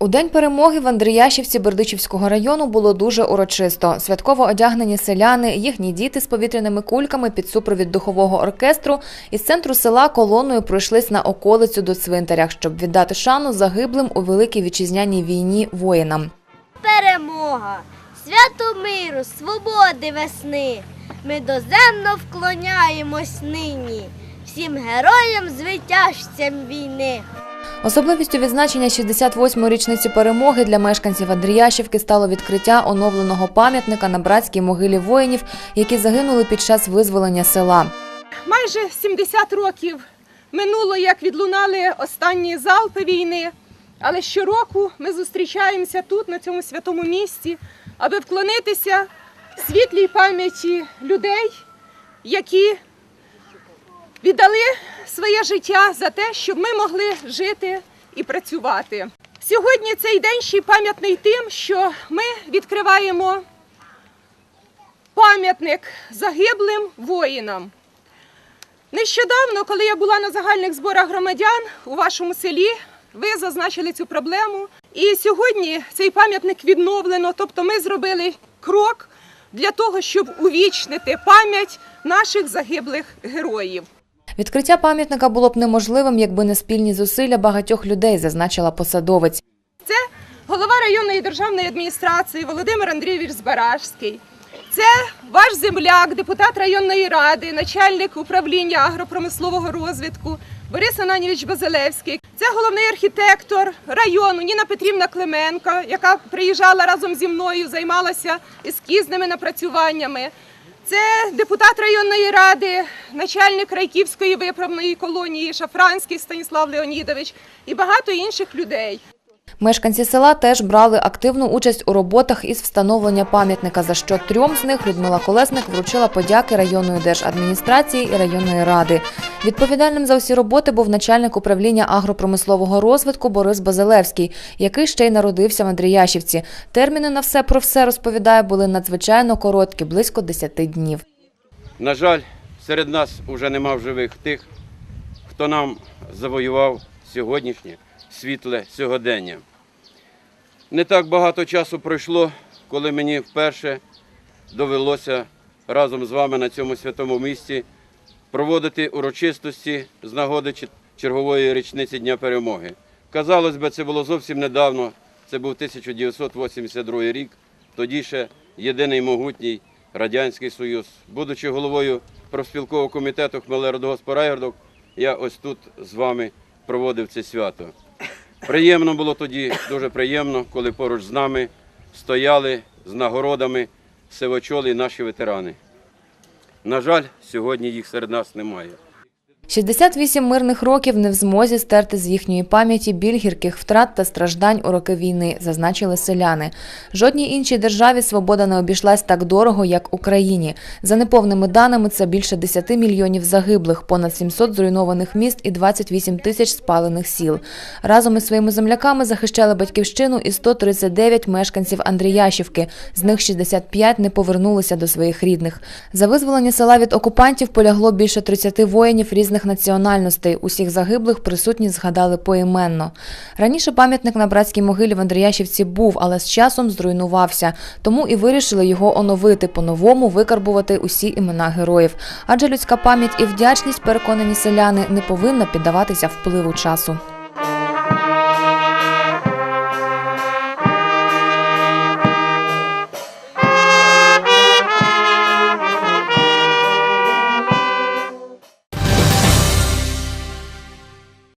У день перемоги в Андріяшівці Бердичівського району було дуже урочисто. Святково одягнені селяни, їхні діти з повітряними кульками під супровід духового оркестру із центру села колоною пройшлись на околицю до цвинтаря, щоб віддати шану загиблим у великій вітчизняній війні воїнам. перемога, свято миру, свободи весни. Ми доземно вклоняємось нині всім героям, звитяжцям війни. Особливістю відзначення 68-ї річниці перемоги для мешканців Андріяшівки стало відкриття оновленого пам'ятника на братській могилі воїнів, які загинули під час визволення села. Майже 70 років минуло, як відлунали останні залпи війни. Але щороку ми зустрічаємося тут, на цьому святому місці, аби вклонитися світлій пам'яті людей, які віддали своє життя за те, щоб ми могли жити і працювати. Сьогодні цей день ще й пам'ятний тим, що ми відкриваємо пам'ятник загиблим воїнам. Нещодавно, коли я була на загальних зборах громадян у вашому селі, ви зазначили цю проблему. І сьогодні цей пам'ятник відновлено. Тобто ми зробили крок для того, щоб увічнити пам'ять наших загиблих героїв. Відкриття пам'ятника було б неможливим, якби не спільні зусилля багатьох людей, зазначила посадовець. Це голова районної державної адміністрації Володимир Андрійович Збаражський. Це ваш земляк, депутат районної ради, начальник управління агропромислового розвитку Борис Ананівич Базилевський. Це головний архітектор району Ніна Петрівна Клименко, яка приїжджала разом зі мною, займалася ескізними напрацюваннями. Це депутат районної ради, начальник Райківської виправної колонії Шафранський Станіслав Леонідович і багато інших людей. Мешканці села теж брали активну участь у роботах із встановлення пам'ятника, за що трьом з них Людмила Колесник вручила подяки районної держадміністрації і районної ради. Відповідальним за усі роботи був начальник управління агропромислового розвитку Борис Базилевський, який ще й народився в Андріяшівці. Терміни на все про все розповідає були надзвичайно короткі, близько 10 днів. На жаль, серед нас вже нема живих тих, хто нам завоював сьогоднішнє світле сьогодення. Не так багато часу пройшло, коли мені вперше довелося разом з вами на цьому святому місці проводити урочистості з нагоди чергової річниці Дня Перемоги. Казалось би, це було зовсім недавно. Це був 1982 рік. Тоді ще єдиний могутній Радянський Союз. Будучи головою профспілкового комітету Хмелеродгоспа Райгородок, я ось тут з вами проводив це свято. Приємно було тоді, дуже приємно, коли поруч з нами стояли з нагородами сивочолі наші ветерани. На жаль, сьогодні їх серед нас немає. 68 мирних років не в змозі стерти з їхньої пам'яті біль гірких втрат та страждань у роки війни, зазначили селяни. Жодній іншій державі свобода не обійшлась так дорого, як Україні. За неповними даними, це більше 10 мільйонів загиблих, понад 700 зруйнованих міст і 28 тисяч спалених сіл. Разом із своїми земляками захищали батьківщину і 139 мешканців Андріяшівки. З них 65 не повернулися до своїх рідних. За визволення села від окупантів полягло більше 30 воїнів різних національностей. Усіх загиблих присутні згадали поіменно. Раніше пам'ятник на братській могилі в Андріяшівці був, але з часом зруйнувався. Тому і вирішили його оновити, по-новому викарбувати усі імена героїв. Адже людська пам'ять і вдячність, переконані селяни, не повинна піддаватися впливу часу.